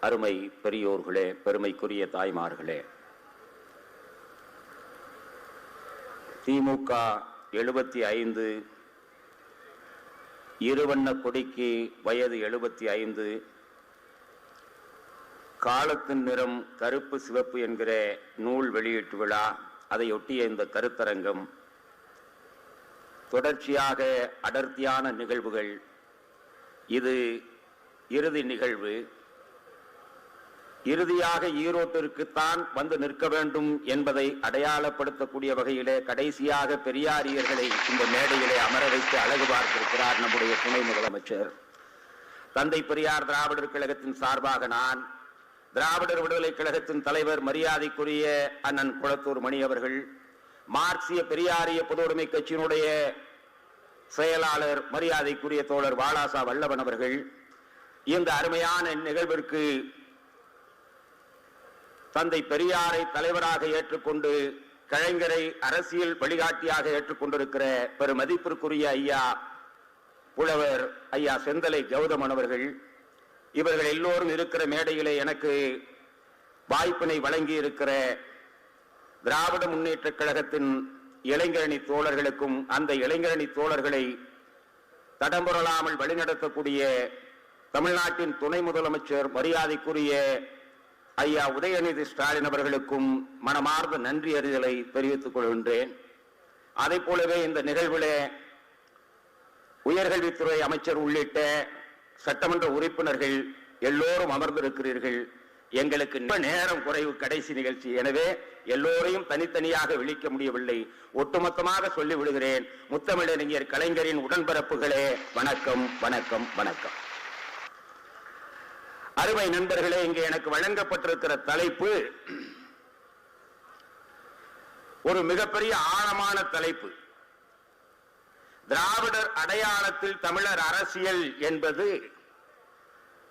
அருமை பெரியோர்களே பெருமைக்குரிய தாய்மார்களே. திமுக எழுபத்தி ஐந்து இருவண்ண கொடிக்கு வயது எழுபத்தி ஐந்து காலத்தின் நிறம் கருப்பு சிவப்பு என்கிற நூல் வெளியீட்டு விழா அதையொட்டிய இந்த கருத்தரங்கம் தொடர்ச்சியாக அடர்த்தியான நிகழ்வுகள். இது இறுதி நிகழ்வு. இறுதியாக ஈரோட்டிற்குத்தான் வந்து நிற்க வேண்டும் என்பதை அடையாளப்படுத்தக்கூடிய வகையிலே கடைசியாக பெரியாரியர்களை இந்த மேடையிலே அமர வைத்து அழகு பார்த்திருக்கிறார் நம்முடைய துணை முதலமைச்சர். தந்தை பெரியார் திராவிடர் கழகத்தின் சார்பாக நான் திராவிடர் விடுதலை கழகத்தின் தலைவர் மரியாதைக்குரிய அண்ணன் குளத்தூர் மணி அவர்கள் மார்க்சிய பெரியாரிய பொதுவுடைமை கட்சியினுடைய செயலாளர் மரியாதைக்குரிய தோழர் வாலாசா வல்லவன் அவர்கள் இந்த அருமையான நிகழ்விற்கு தந்தை பெரியாரை தலைவராக ஏற்றுக்கொண்டு கலைஞரை அரசியல் வழிகாட்டியாக ஏற்றுக்கொண்டிருக்கிற பெருமதிப்பிற்குரிய ஐயா புலவர் ஐயா செந்தலை கௌதமன் அவர்கள் இவர்கள் எல்லோரும் இருக்கிற மேடையிலே எனக்கு வாய்ப்பினை வழங்கி இருக்கிற திராவிட முன்னேற்றக் கழகத்தின் இளைஞரணி தோழர்களுக்கும் அந்த இளைஞரணி தோழர்களை தடம்புரலாமல் வழிநடத்தக்கூடிய தமிழ்நாட்டின் துணை முதலமைச்சர் மரியாதைக்குரிய ஐயா உதயநிதி ஸ்டாலின் அவர்களுக்கும் மனமார்ந்த நன்றி அறிதலை தெரிவித்துக் கொள்கின்றேன். அதை போலவே இந்த நிகழ்விலே உயர்கல்வித்துறை அமைச்சர் உள்ளிட்ட சட்டமன்ற உறுப்பினர்கள் எல்லோரும் அமர்ந்திருக்கிறீர்கள். எங்களுக்கு நேரம் குறைவு கடைசி நிகழ்ச்சி. எனவே எல்லோரையும் தனித்தனியாக விழிக்க முடியவில்லை. ஒட்டுமொத்தமாக சொல்லி விடுகிறேன் முத்தமிழறிஞர் கலைஞரின் உடன்பரப்புகளே. வணக்கம் வணக்கம் வணக்கம். அருமை நண்பர்களே இங்கே எனக்கு வழங்கப்பட்டிருக்கிற தலைப்பு ஒரு மிகப்பெரிய ஆழமான தலைப்பு. திராவிடர் அடையாளத்தில் தமிழர் அரசியல் என்பது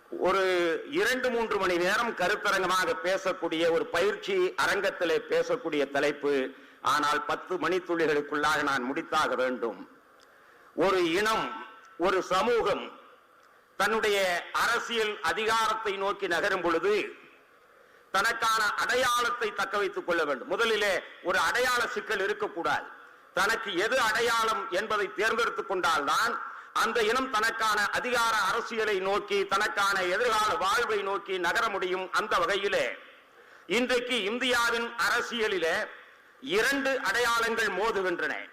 ஒரு இரண்டு மூன்று மணி நேரம் கருத்தரங்கமாக பேசக்கூடிய ஒரு பயிற்சி அரங்கத்திலே பேசக்கூடிய தலைப்பு. ஆனால் பத்து மணித்துளிகளுக்குள்ளாக நான் முடித்தாக வேண்டும். ஒரு இனம் ஒரு சமூகம் தன்னுடைய அரசியல் அதிகாரத்தை நோக்கி நகரும் பொழுது தனக்கான அடையாளத்தை தக்க வைத்துக் கொள்ள வேண்டும். முதலிலே ஒரு அடையாள சிக்கல் இருக்கக்கூடாது. தனக்கு எது அடையாளம் என்பதை தேர்ந்தெடுத்துக் கொண்டால்தான் அந்த இனம் தனக்கான அதிகார அரசியலை நோக்கி தனக்கான எதிர்கால வாழ்வை நோக்கி நகர முடியும் அந்த வகையிலே. இன்றைக்கு இந்தியாவின் அரசியலிலே இரண்டு அடையாளங்கள் மோதுகின்றன.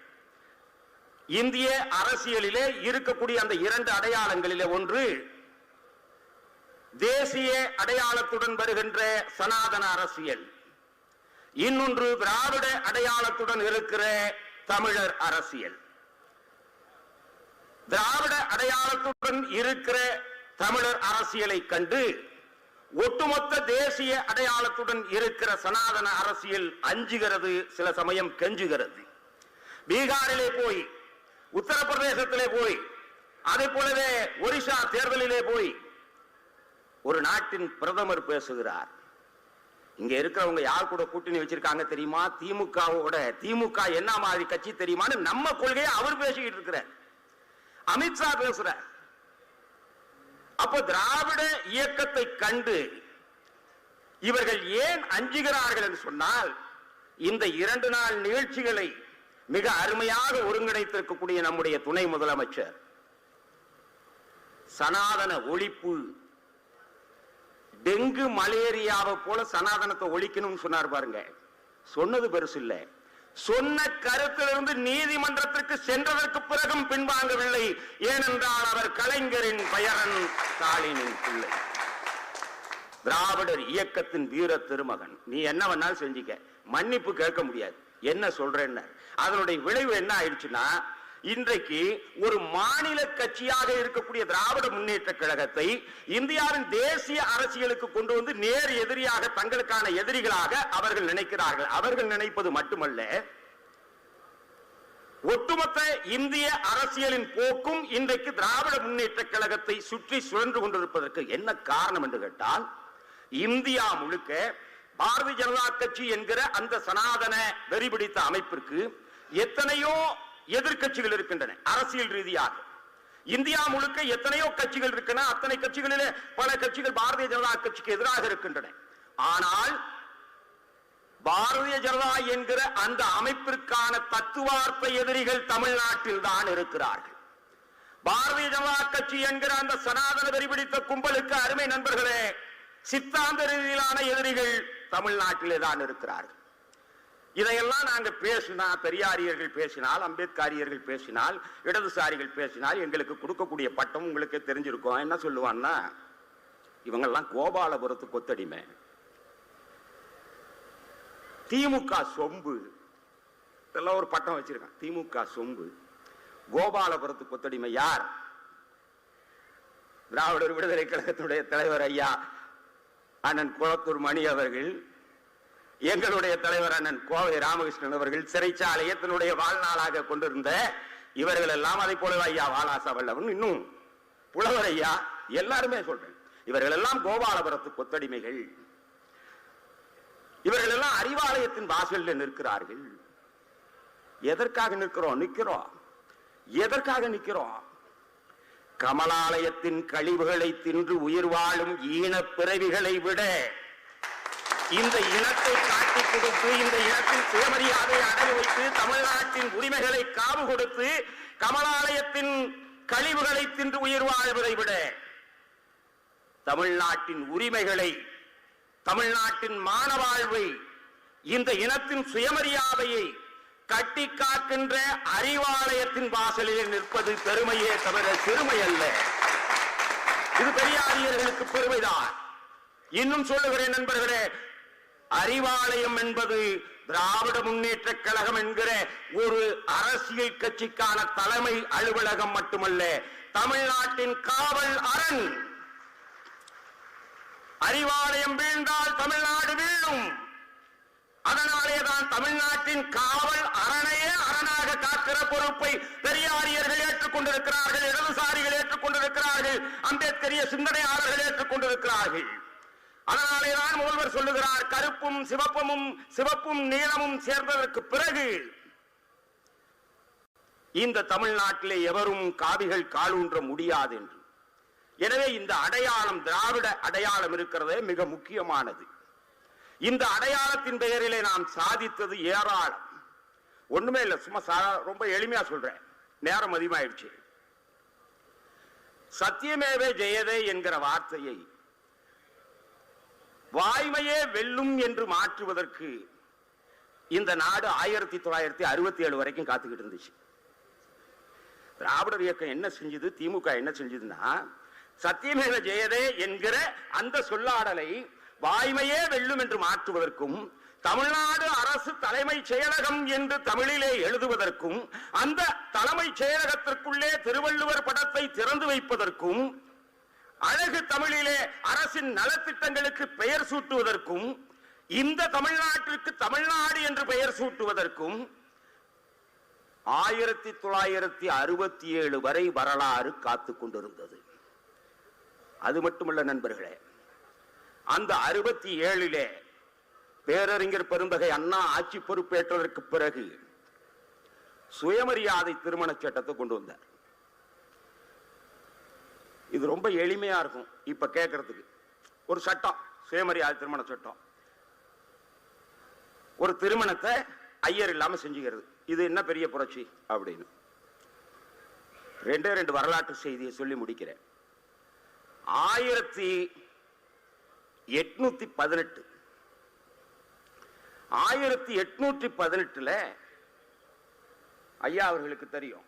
இந்திய அரசியலிலே இருக்கக்கூடிய அந்த இரண்டு அடையாளங்களிலே ஒன்று தேசிய அடையாளத்துடன் வருகின்ற சனாதன அரசியல். இன்னொன்று திராவிட அடையாளத்துடன் இருக்கிற தமிழர் அரசியல். திராவிட அடையாளத்துடன் இருக்கிற தமிழர் அரசியலை கண்டு ஒட்டுமொத்த தேசிய அடையாளத்துடன் இருக்கிற சனாதன அரசியல் அஞ்சுகிறது சில சமயம் கெஞ்சுகிறது. பீகாரிலே போய் உத்தரப்பிரதேசத்திலே போய் அதே போலவே ஒரிசா தேர்தலிலே போய் ஒரு நாட்டின் பிரதமர் பேசுகிறார். இங்க இருக்கிறவங்க யார் கூட கூட்டணி வச்சிருக்காங்க தெரியுமா? திமுகவோட திமுக என்ன மாதிரி கட்சி தெரியுமான்னு நம்ம கொள்கையை அவர் பேசிக்கிட்டு இருக்கிறார். அமித்ஷா பேசுறார். அப்ப திராவிட இயக்கத்தை கண்டு இவர்கள் ஏன் அஞ்சுகிறார்கள் என்று சொன்னால் இந்த இரண்டு நாள் நிகழ்ச்சிகளை மிக அருமையாக ஒருங்கிணைத்திருக்கக்கூடிய நம்முடைய துணை முதலமைச்சர். சனாதன ஒழிப்பு. டெங்கு மலேரியாவை போல சனாதனத்தை ஒழிக்கணும்னு சொன்னார் பாருங்க. சொன்னது பெருசு இல்ல. சொன்ன கருத்திலிருந்து நீதிமன்றத்திற்கு சென்றதற்கு பிறகும் பின்வாங்கவில்லை. ஏனென்றால் அவர் கலைஞரின் பெயரன் ஸ்டாலினின் பிள்ளை. திராவிடர் இயக்கத்தின் வீர திருமகன். நீ என்ன வேணாலும் செஞ்சுக்க. மன்னிப்பு கேட்க முடியாது. என்ன சொல்றேன்னு? அதனுடைய விளைவு என்ன ஆயிடுச்சுன்னா இன்றைக்கு ஒரு மாநில கட்சியாக இருக்கக்கூடிய திராவிட முன்னேற்ற கழகத்தை இந்தியாவின் தேசிய அரசியலுக்கு கொண்டு வந்து நேர் எதிரியாக தங்களுக்கான எதிரிகளாக அவர்கள் நினைக்கிறார்கள். அவர்கள் நினைப்பது மட்டுமல்ல ஒட்டுமொத்த இந்திய அரசியலின் போக்கும் இன்றைக்கு திராவிட முன்னேற்ற கழகத்தை சுற்றி சுழன்று கொண்டிருப்பதற்கு என்ன காரணம் என்று கேட்டால் இந்தியா முழுக்க பாரதிய ஜனதா கட்சி என்கிற அந்த சனாதன வெறி பிடித்த அமைப்பிற்கு எத்தனையோ எதிர்கட்சிகள் இருக்கின்றன அரசியல் ரீதியாக. இந்தியா முழுக்க எத்தனையோ கட்சிகள் இருக்கின்றன அத்தனை கட்சிகளிலே பல கட்சிகள் பாரதிய ஜனதா கட்சிக்கு எதிராக இருக்கின்றன. ஆனால் பாரதிய ஜனதா என்கிற அந்த அமைப்பிற்கான தத்துவார்த்த எதிரிகள் தமிழ்நாட்டில் தான் இருக்கிறார்கள். பாரதிய ஜனதா கட்சி என்கிற அந்த சனாதன வெறி பிடித்த கும்பலுக்கு அருமை நண்பர்களே சித்தாந்த ரீதியிலான எதிரிகள் தமிழ்நாட்டிலே தான் இருக்கிறார்கள். இதையெல்லாம் நாங்க பேசினா பெரியாரியர்கள் பேசினால் அம்பேத்காரியர்கள் பேசினால் இடதுசாரிகள் பேசினால் எங்களுக்கு கொடுக்கக்கூடிய பட்டம் உங்களுக்கு தெரிஞ்சிருக்கும். என்ன சொல்லுவான்னா இவங்கெல்லாம் கோபாலபுரத்து கொத்தடிமை திமுக சொம்பு. இதெல்லாம் ஒரு பட்டம் வச்சிருக்கான். திமுக சொம்பு. கோபாலபுரத்து கொத்தடிமை யார்? திராவிடர் விடுதலை கழகத்துடைய தலைவர் ஐயா அண்ணன் குளத்தூர் மணி அவர்கள் எங்களுடைய தலைவர் அண்ணன் கோவை ராமகிருஷ்ணன் அவர்கள் சிறைச்சாலையை தன்னுடைய வாழ்நாளாக கொண்டிருந்த இவர்கள் எல்லாம் அதை போலவே ஐயா வாலாசா வல்லவன் இன்னும். புலவர் ஐயா எல்லாருமே சொல்றேன். இவர்கள் எல்லாம் கோபாலபுரத்து கொத்தடிமைகள் இவர்கள் எல்லாம் அறிவாலயத்தின் வாசலில் நிற்கிறார்கள். எதற்காக நிற்கிறோம்? நிற்கிறோம். எதற்காக நிற்கிறோம்? கமலாலயத்தின் கழிவுகளை தின்று உயிர் வாழும் ஈன பிறவிகளை விட இந்த இனத்தை காட்டி கொடுத்து இந்த இனத்தின் சுயமரியாதை அடைய வைத்து தமிழ்நாட்டின் உரிமைகளை காவு கொடுத்து கமலாலயத்தின் கழிவுகளை தின்று உயிர் வாழ்வதை விட தமிழ்நாட்டின் உரிமைகளை தமிழ்நாட்டின் மானவாழ்வை இந்த இனத்தின் சுயமரியாதையை கட்டி காக்கின்ற அறிவாலயத்தின் வாசலில் நிற்பது பெருமையே தவிர சிறுமை அல்ல. இது பெரியாரியர்களுக்கு பெருமைதான். இன்னும் சொல்லுகிறேன் நண்பர்களே அறிவாலயம் என்பது திராவிட முன்னேற்ற கழகம் என்கிற ஒரு அரசியல் கட்சிக்கான தலைமை அலுவலகம் மட்டுமல்ல தமிழ்நாட்டின் காவல் அரண். அறிவாலயம் வீழ்ந்தால் தமிழ்நாடு வீழும். அதனாலே தான் தமிழ்நாட்டின் காவல் அரணையே அரணாக காக்கிற பொறுப்பை பெரியாரியர்கள் ஏற்றுக்கொண்டிருக்கிறார்கள் இடதுசாரிகள் ஏற்றுக்கொண்டிருக்கிறார்கள் அம்பேத்கரிய சிந்தனையாளர்கள் ஏற்றுக்கொண்டிருக்கிறார்கள். அதனாலே தான் முதல்வர் சொல்லுகிறார் கருப்பும் சிவப்பமும் சிவப்பும் நீளமும் சேர்ந்ததற்கு பிறகு இந்த தமிழ்நாட்டிலே எவரும் காவிகள் காலூன்ற முடியாது என்று. எனவே இந்த அடையாளம் திராவிட அடையாளம் இருக்கிறதே மிக முக்கியமானது. இந்த அடையாளத்தின் பெயரிலே நாம் சாதித்தது ஏராளம். ஒண்ணுமே இல்லை சும்மா சா- ரொம்ப எளிமையா சொல்றேன். நேரம் அதிகமாயிடுச்சு. சத்தியமேவே ஜெயதே என்கிற வார்த்தையை வாய்மையே வெல்லும் என்று மாற்றுவதற்கு இந்த நாடு ஆயிரத்தி தொள்ளாயிரத்தி அறுபத்தி ஏழு வரைக்கும் காத்துக்கிட்டு இருந்துச்சு. திராவிடர் இயக்கம் என்ன செஞ்சது திமுக என்ன செஞ்சதுன்னா சத்தியமேவ ஜெயதே என்கிற அந்த சொல்லாடலை வாய்மையே வெல்லும் என்று மாற்றுவதற்கும் தமிழ்நாடு அரசு தலைமைச் செயலகம் என்று தமிழிலே எழுதுவதற்கும் அந்த தலைமைச் செயலகத்திற்குள்ளே திருவள்ளுவர் படத்தை திறந்து வைப்பதற்கும் அழகு தமிழிலே அரசின் நலத்திட்டங்களுக்கு பெயர் சூட்டுவதற்கும் இந்த தமிழ்நாட்டிற்கு தமிழ்நாடு என்று பெயர் சூட்டுவதற்கும் ஆயிரத்தி தொள்ளாயிரத்தி அறுபத்தி ஏழு வரை வரலாறு காத்துக் கொண்டிருந்தது. அது மட்டுமல்ல நண்பர்களே அந்த அறுபத்தி ஏழிலே பேரறிஞர் பெருந்தகை அண்ணா ஆட்சி பொறுப்பேற்றதற்கு பிறகு சுயமரியாதை திருமண சட்டத்தை கொண்டு வந்தார். இது ரொம்ப எளிமையா இருக்கும் இப்ப கேட்கறதுக்கு ஒரு சட்டம் சுயமரியாதை திருமண சட்டம். ஒரு திருமணத்தை ஐயர் இல்லாம செஞ்சுக்கிறது. இது என்ன பெரிய புரட்சி அப்படின்னு. ரெண்டே ரெண்டு வரலாற்று செய்தியை சொல்லி முடிக்கிறேன். ஆயிரத்தி எட்நூத்தி பதினெட்டு. ஆயிரத்தி எட்நூற்றி பதினெட்டுல ஐயா அவர்களுக்கு தெரியும்.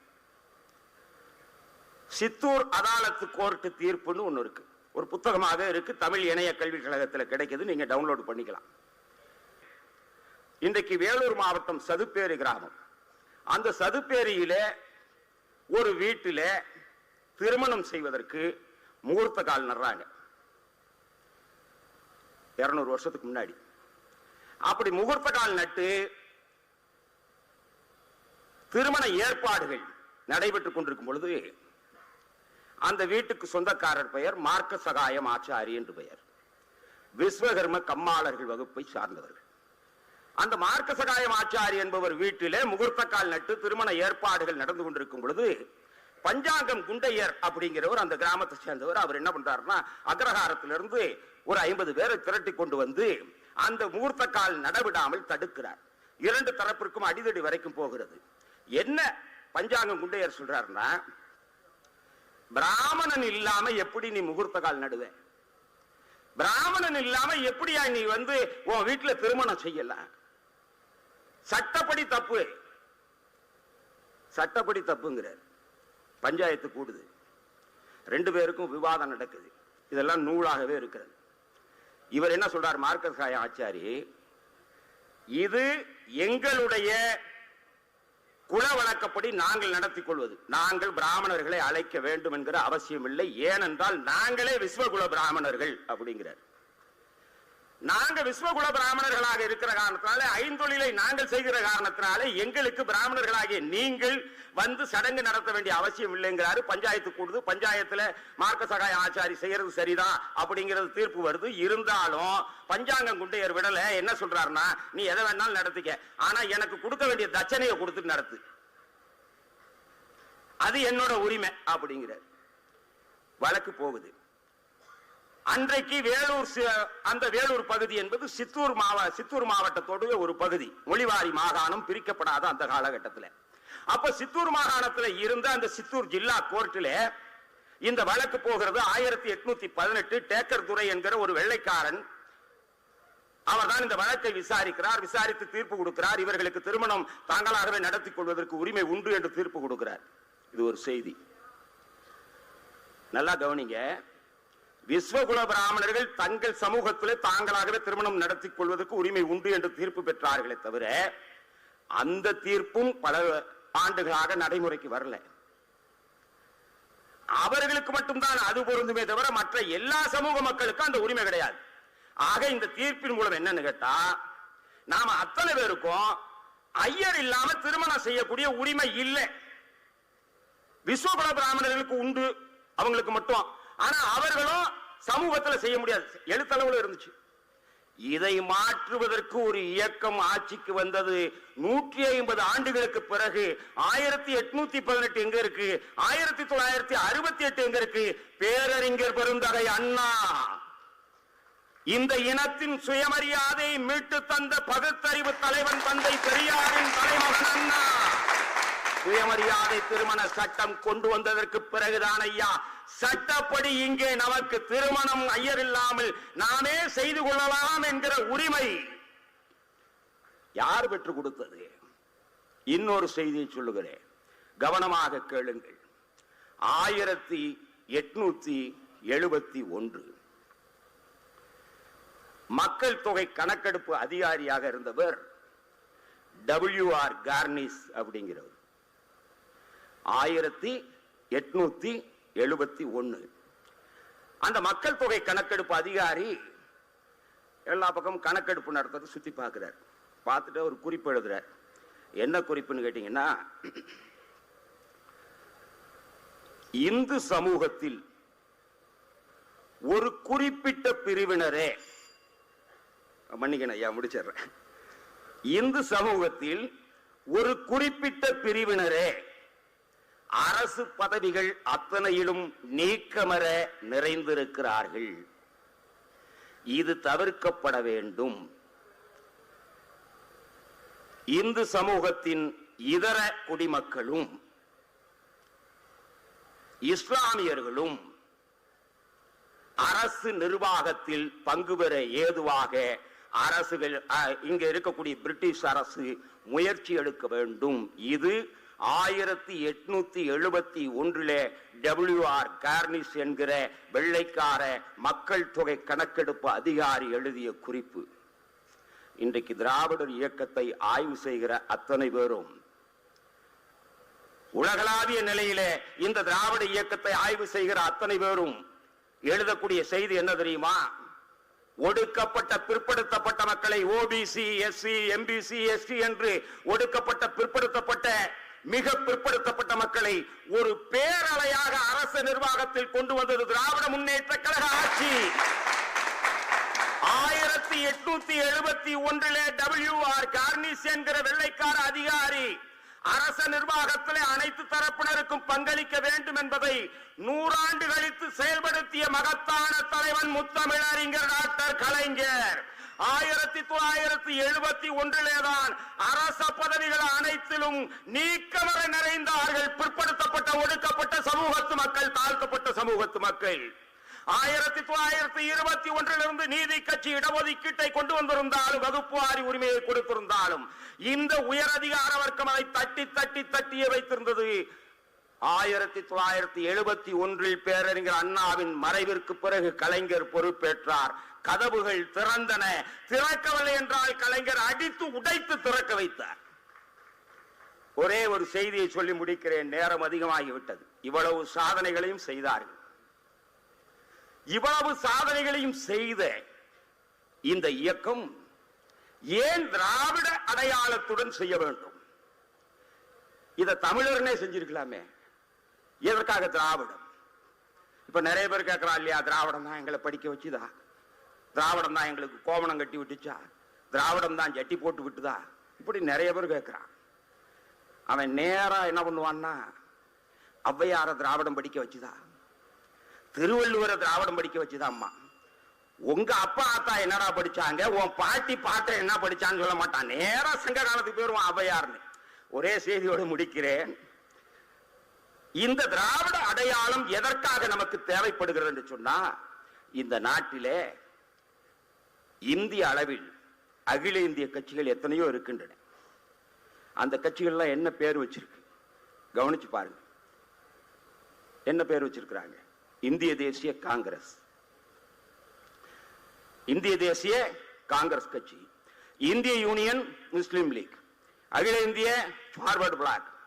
சித்தூர் அதாலத்து கோர்ட்டு தீர்ப்புன்னு ஒண்ணு இருக்கு. ஒரு புத்தகமாக இருக்கு. தமிழ் இணைய கல்விக் கழகத்தில் கிடைக்குது. நீங்க டவுன்லோட் பண்ணிக்கலாம். இன்றைக்கு வேலூர் மாவட்டம் சதுப்பேரி கிராமம். அந்த சதுப்பேரியிலே ஒரு வீட்டிலே திருமணம் செய்வதற்கு முகூர்த்த கால் நடுறாங்க இருநூறு வருஷத்துக்கு முன்னாடி. அப்படி முகூர்த்த கால் நட்டு திருமண ஏற்பாடுகள் நடைபெற்றுக் கொண்டிருக்கும் பொழுது அந்த வீட்டுக்கு சொந்தக்காரர் பெயர் மார்க்க சகாயம் ஆச்சாரி என்று பெயர். விஸ்வகர்ம கம்மாளர்கள் வகுப்பை சார்ந்தவர்கள். அந்த மார்க்க சகாயம் ஆச்சாரி என்பவர் வீட்டிலே முகூர்த்த கால் நட்டு திருமண ஏற்பாடுகள் நடந்து கொண்டிருக்கும் பொழுது பஞ்சாங்கம் குண்டையர் அப்படிங்கிறவர் அந்த கிராமத்தை சேர்ந்தவர். அவர் என்ன பண்றாருன்னா அக்ரஹாரத்திலிருந்து ஒரு ஐம்பது பேரை திரட்டி கொண்டு வந்து அந்த முகூர்த்த கால் நடவிடாமல் தடுக்கிறார். இரண்டு தரப்பிற்கும் அடிதடி வரைக்கும் போகிறது. என்ன பஞ்சாங்கம் குண்டையர் சொல்றாருன்னா பிராமணன் இல்லாம எப்படி நீ முகூர்த்த கால் நடுவ? பிராமணன் இல்லாம எப்படியா நீ வந்து உன் வீட்டுல திருமணம் செய்யலாம் சட்டப்படி தப்பு. சட்டப்படி தப்புங்கிறார். பஞ்சாயத்து கூடுது. ரெண்டு பேருக்கும் விவாதம் நடக்குது. இதெல்லாம் நூலாகவே இருக்கிறது. இவர் என்ன சொல்றார்? மார்க்கசாய ஆச்சாரி இது எங்களுடைய குல வழக்கப்படி நாங்கள் நடத்திக் கொள்வது. நாங்கள் பிராமணர்களை அழைக்க வேண்டும் என்கிற அவசியம் இல்லை. ஏனென்றால் நாங்களே விஸ்வகுல பிராமணர்கள் அப்படிங்கிறார். நாங்க விஸ்வகுல பிராமணர்களாக இருக்கிற காரணத்தினால ஐந்தொழிலை நாங்கள் செய்கிற காரணத்தினால எங்களுக்கு பிராமணர்களாகிய நீங்கள் வந்து சடங்கு நடத்த வேண்டிய அவசியம் இல்லைங்கிறாரு. பஞ்சாயத்து கூடுது. பஞ்சாயத்துல மார்க்க சகாய ஆச்சாரி செய்யறது சரிதான் அப்படிங்கிறது தீர்ப்பு வருது. இருந்தாலும் பஞ்சாங்கம் குண்டையர் விடல. என்ன சொல்றாருன்னா நீ எதை வேணாலும் நடத்திக்க. ஆனா எனக்கு கொடுக்க வேண்டிய தட்சணையை கொடுத்துட்டு நடத்து. அது என்னோட உரிமை அப்படிங்கிறார். வழக்கு போகுது. அன்றைக்கு வேலூர் அந்த வேலூர் பகுதி என்பது சித்தூர் மாவ சித்தூர் மாவட்டத்தோடு ஒரு பகுதி. மொழிவாரி மாகாணம் பிரிக்கப்படாத அந்த காலகட்டத்தில். அப்ப சித்தூர் மாகாணத்தில் இருந்த அந்த சித்தூர் ஜில்லா கோர்ட்டில் இந்த வழக்கு போகிறது ஆயிரத்தி எட்நூத்தி பதினெட்டு டேக்கர் துறை என்கிற ஒரு வெள்ளைக்காரன். அவர்தான் இந்த வழக்கை விசாரிக்கிறார் விசாரித்து தீர்ப்பு கொடுக்கிறார். இவர்களுக்கு திருமணம் தாங்களாகவே நடத்திக் கொள்வதற்கு உரிமை உண்டு என்று தீர்ப்பு கொடுக்கிறார். இது ஒரு செய்தி. நல்லா கவனிங்க. விஸ்வகுல பிராமணர்கள் தங்கள் சமூகத்திலே தாங்களாகவே திருமணம் நடத்திக் கொள்வதற்கு உரிமை உண்டு என்று தீர்ப்பு பெற்றார்களே தவிர அந்த தீர்ப்பும் பல ஆண்டுகளாக நடைமுறைக்கு வரல. அவர்களுக்கு மட்டும்தான் அது பொருந்துமே தவிர மற்ற எல்லா சமூக மக்களுக்கும் அந்த உரிமை கிடையாது. ஆக இந்த தீர்ப்பின் மூலம் என்னன்னு கேட்டா நாம அத்தனை பேருக்கும் ஐயர் இல்லாம திருமணம் செய்யக்கூடிய உரிமை இல்லை. விஸ்வகுல பிராமணர்களுக்கு உண்டு அவங்களுக்கு மட்டும். ஆனா அவர்களும் சமூகத்துல செய்ய முடியாது. எழுத்தளவுல இருந்துச்சு. இதை மாற்றுவதற்கு ஒரு இயக்கம் ஆட்சிக்கு வந்தது நூற்றி ஐம்பது ஆண்டுகளுக்கு பிறகு ஆயிரத்தி எட்நூத்தி பதினெட்டு எங்க இருக்கு? ஆயிரத்தி தொள்ளாயிரத்தி அறுபத்தி எட்டு எங்க இருக்கு? பேரறிஞர் பெருந்தகை அண்ணா. இந்த இனத்தின் சுயமரியாதையை மீட்டு தந்த பகுத்தறிவு தலைவன் தந்தை பெரியாரின் தலைமகன் அண்ணா. சுயமரியாதை திருமண சட்டம் கொண்டு வந்ததற்கு பிறகுதான் ஐயா. சட்டப்படி இங்கே நமக்கு திருமணம் ஐயர் இல்லாமல் நாமே செய்து கொள்ளலாம் என்கிற உரிமை யார் பெற்றுக் கொடுத்தது? இன்னொரு செய்தியை சொல்லுகிறேன். கவனமாக கேளுங்கள். ஆயிரத்தி எட்நூத்தி எழுபத்தி ஒன்று. மக்கள் தொகை கணக்கெடுப்பு அதிகாரியாக இருந்தவர் டபிள்யூ ஆர் கார்னிஸ் அப்படிங்கிறவர். ஆயிரத்தி எட்நூத்தி எழுபத்தி ஒன்று அந்த மக்கள் தொகை கணக்கெடுப்பு அதிகாரி எல்லா பக்கமும் கணக்கெடுப்பு நடத்துறது சுத்தி பார்க்குறார். பார்த்துட்டு ஒரு குறிப்பு எழுதுறார். என்ன குறிப்புன்னு கேட்டீங்கன்னா இந்து சமூகத்தில் ஒரு குறிப்பிட்ட பிரிவினரே மன்னிக்கணும் ஐயா முடிச்சிடுறேன். இந்து சமூகத்தில் ஒரு குறிப்பிட்ட பிரிவினரே அரசு பதவிகள் அத்தனையிலும் நீக்கமர நிறைந்திருக்கிறார்கள். இது தவிர்க்கப்பட வேண்டும். இந்து சமூகத்தின் இதர குடிமக்களும் இஸ்லாமியர்களும் அரசு நிர்வாகத்தில் பங்கு பெற ஏதுவாக அரசுகள் இங்க இருக்கக்கூடிய பிரிட்டிஷ் அரசு முயற்சி எடுக்க வேண்டும். இது ஆயிரத்தி எட்நூத்தி எழுபத்தி ஒன்றிலே டபிள்யூ ஆர் கார்னிஸ் என்கிற வெள்ளைக்கார மக்கள் தொகை கணக்கெடுப்பு அதிகாரி எழுதிய குறிப்பு. இன்றைக்கு திராவிடர் இயக்கத்தை ஆய்வு செய்கிற அத்தனை பேரும் உலகளாவிய நிலையிலே இந்த திராவிட இயக்கத்தை ஆய்வு செய்கிற அத்தனை பேரும் எழுதக்கூடிய செய்தி என்ன தெரியுமா? ஒடுக்கப்பட்ட பிற்படுத்தப்பட்ட மக்களை ஓபிசி எஸ்சி எம்பிசி எஸ்டி என்று ஒடுக்கப்பட்ட பிற்படுத்தப்பட்ட மிக பிற்படுத்தப்பட்ட மக்களை ஒரு பேரலையாக அரசு நிர்வாகத்தில் கொண்டு வந்தது திராவிட முன்னேற்ற கழக ஆட்சி. ஆயிரத்தி எட்நூத்தி எழுபத்தி ஒன்றிலே டபிள்யூ ஆர் கார்னிஸ் என்கிற வெள்ளைக்கார அதிகாரி அரச நிர்வாகத்திலே அனைத்து தரப்பினருக்கும் பங்களிக்க வேண்டும் என்பதை நூறாண்டு கழித்து செயல்படுத்திய மகத்தான தலைவன் முத்தமிழறிஞர் டாக்டர் கலைஞர். ஆயிரத்தி தொள்ளாயிரத்தி எழுபத்தி ஒன்றிலேதான் அரச பதவிகள் அனைத்திலும் நீக்கமர நிறைந்தார்கள் பிற்படுத்தப்பட்ட ஒடுக்கப்பட்ட சமூகத்து மக்கள் தாழ்த்தப்பட்ட சமூகத்து மக்கள். ஆயிரத்தி தொள்ளாயிரத்தி இருபத்தி ஒன்றிலிருந்து நீதி கட்சி இடஒதுக்கீட்டை கொண்டு வந்திருந்தாலும் வகுப்பு வாரி உரிமையை கொடுத்திருந்தாலும் இந்த உயர் அதிகார வர்க்கம் அதை தட்டி தட்டி தட்டியே வைத்திருந்தது. ஆயிரத்தி தொள்ளாயிரத்தி எழுபத்தி ஒன்றில் பேரறிஞர் அண்ணாவின் மறைவிற்கு பிறகு கலைஞர் பொறுப்பேற்றார். கதவுகள் திறந்தன. திறக்கவில்லை என்றால் கலைஞர் அடித்து உடைத்து திறக்க வைத்தார். ஒரே ஒரு செய்தியை சொல்லி முடிக்கிறேன். நேரம் அதிகமாகிவிட்டது. இவ்வளவு சாதனைகளையும் செய்தார்கள். இவ்வளவு சாதனைகளையும் செய்த இந்த இயக்கம் ஏன் திராவிட அடையாளத்துடன் செய்ய வேண்டும்? இதை தமிழர்னே செஞ்சிருக்கலாமே. எதற்காக திராவிடம்? இப்ப நிறைய பேர் கேட்கிறா இல்லையா திராவிடம் தான் எங்களை படிக்க வச்சுதா? திராவிடம் தான் எங்களுக்கு கோவணம் கட்டி விட்டுச்சா? திராவிடம் தான் ஜட்டி போட்டு விட்டுதா? இப்படி நிறைய பேர் கேட்கிறான் அவன் நேரா என்ன பண்ணுவான்னா ஔவையார திராவிடம் படிக்க வச்சுதா? திருவள்ளுவரை திராவிடம் படிக்க வச்சுதா அம்மா? உங்க அப்பா அத்தா என்னடா படிச்சாங்க? உன் பாட்டி பாட்டை என்ன படிச்சான்னு சொல்ல மாட்டான். நேரா சங்க காலத்துக்கு போயிருவான் ஔவையார்னு. ஒரே செய்தியோடு முடிக்கிறேன். இந்த திராவிட அடையாளம் எதற்காக நமக்கு தேவைப்படுகிறது என்று சொன்னா இந்த நாட்டிலே இந்திய அளவில் அகில இந்திய கட்சிகள் எத்தனையோ இருக்கின்றன. அந்த கட்சிகள்லாம் என்ன பேர் வச்சிருக்கு? கவனிச்சு பாருங்க. என்ன பேர் வச்சிருக்கிறாங்க? இந்திய தேசிய காங்கிரஸ். இந்திய தேசிய காங்கிரஸ் கட்சி. இந்திய யூனியன் முஸ்லிம் லீக். அகில இந்திய ஃபார்வர்ட் பிளாக்.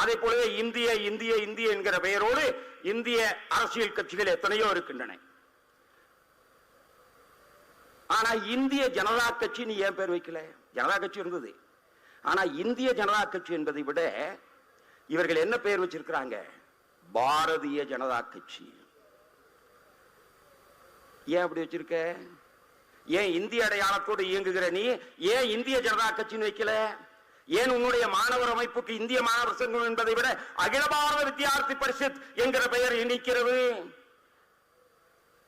அதே போலவே இந்திய இந்திய இந்திய என்கிற பெயரோடு இந்திய அரசியல் கட்சிகள் எத்தனையோ இருக்கின்றன. ஆனா இந்திய ஜனதா கட்சி நீ ஏன் பேர் வைக்கல? ஜனதா கட்சி இருந்தது. ஆனா இந்திய ஜனதா கட்சி என்பதை விட இவர்கள் என்ன பெயர் வச்சிருக்கிறாங்க? பாரதிய ஜனதா கட்சி. ஏன் அப்படி வச்சிருக்க? ஏன் இந்திய அடையாளத்தோடு இயங்குகிற நீ? ஏன் இந்திய ஜனதா கட்சின்னு வைக்கல? ஏன் உன்னுடைய மாணவர் அமைப்புக்கு இந்திய மாணவர் சங்கம் என்பதை விட அகில பாரத வித்தியார்த்தி பரிஷத் என்கிற பெயர் இணைக்கிறது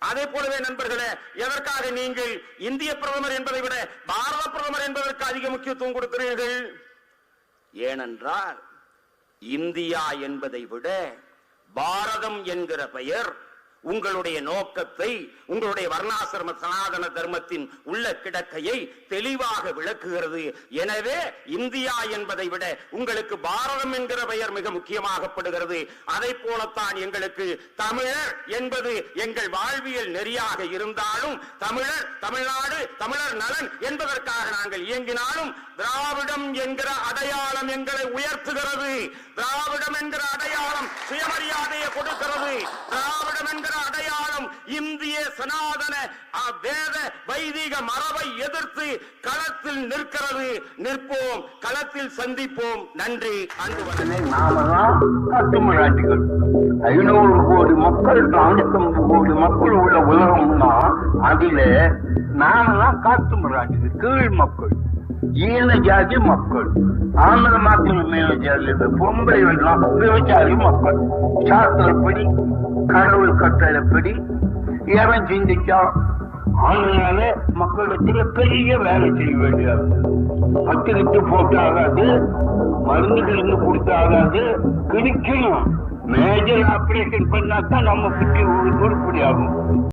அதே போலவே நண்பர்களே எதற்காக நீங்கள் இந்திய பிரதமர் என்பதை விட பாரத பிரதமர் என்பதற்கு அதிக முக்கியத்துவம் கொடுக்கிறீர்கள்? ஏனென்றால் இந்தியா என்பதை விட பாரதம் என்கிற பெயர் உங்களுடைய நோக்கத்தை உங்களுடைய வர்ணாசிரம சனாதன தர்மத்தின் உள்ள கிடக்கையை தெளிவாக விளக்குகிறது. எனவே இந்தியா என்பதை விட உங்களுக்கு பாரதம் என்கிற பெயர் மிக முக்கியமாகப்படுகிறது. அதை போலத்தான் எங்களுக்கு தமிழர் என்பது எங்கள் வாழ்வியல் நெறியாக இருந்தாலும் தமிழர் தமிழ்நாடு தமிழர் நலன் என்பதற்காக நாங்கள் இயங்கினாலும் திராவிடம் என்கிற அடையாளம் எங்களை உயர்த்துகிறது. திராவிடம் என்கிற அடையாளம் சுயமரியாதையை கொடுக்கிறது. திராவிடம் என்கிற இருக்கிற அடையாளம் இந்திய சனாதன வேத வைதிக மரபை எதிர்த்து களத்தில் நிற்கிறது. நிற்போம் களத்தில் சந்திப்போம். நன்றி அன்பு வணக்கம். ஐநூறு கோடி மக்கள் நானூத்தி கோடி மக்கள் உள்ள உலகம்னா அதுல நாம காத்து காட்டுமிராட்டிகள் கீழ் மக்கள். ஈன ஜாதி மக்கள். ஆந்திர மக்கள் மேல ஜாதி பொம்பளை வேண்டாம் விவசாயி மக்கள். சாஸ்திரப்படி கடவுள் கட்டளைப்படி எவன் சிந்திச்சா அதனால மக்களிடத்துல பெரிய வேலை செய்ய வேண்டியது. பத்து கிட்டு போட்டு ஆகாது மருந்து கிழந்து கொடுத்தாகாது ஆகாது கிடிக்கணும். மேஜர் ஆபரேஷன் பண்ணாதான் நம்ம சுற்றி உருப்படி ஆகும்